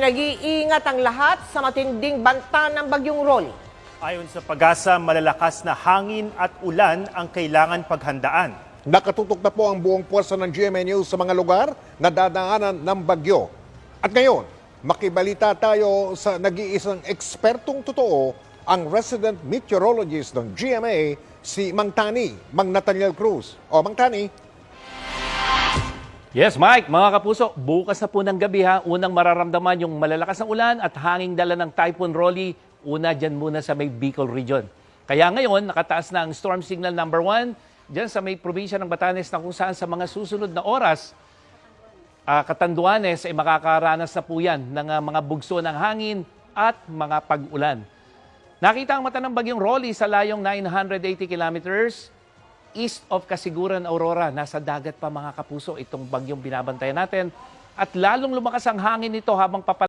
Nag-iingat ang lahat sa matinding banta ng bagyong Rolly. Ayon sa pag-asa, malalakas na hangin at ulan ang kailangan paghandaan. Nakatutok na po ang buong puwersa ng GMA News sa mga lugar na dadaanan ng bagyo. At ngayon, makibalita tayo sa nag-iisang ekspertong totoo, ang resident meteorologist ng GMA, si Mang Tani, Mang Nathaniel Cruz. O Mang Tani, Yes, Mike, mga kapuso, bukas na po ng gabi ha, unang mararamdaman yung malalakas na ulan at hanging dala ng Typhoon Rolly, una dyan muna sa may Bicol region. Kaya ngayon, nakataas na ang storm signal number 1 dyan sa may probinsya ng Batanes na kung saan sa mga susunod na oras, ah, Katanduanes ay makakaranas na po yan ng ah, mga bugso ng hangin at mga pag-ulan. Nakita ang mata ng bagyong Rolly sa layong 980 kilometers east of Kasiguran, Aurora. Nasa dagat pa mga kapuso itong bagyong binabantayan natin. At lalong lumakas ang hangin nito habang papal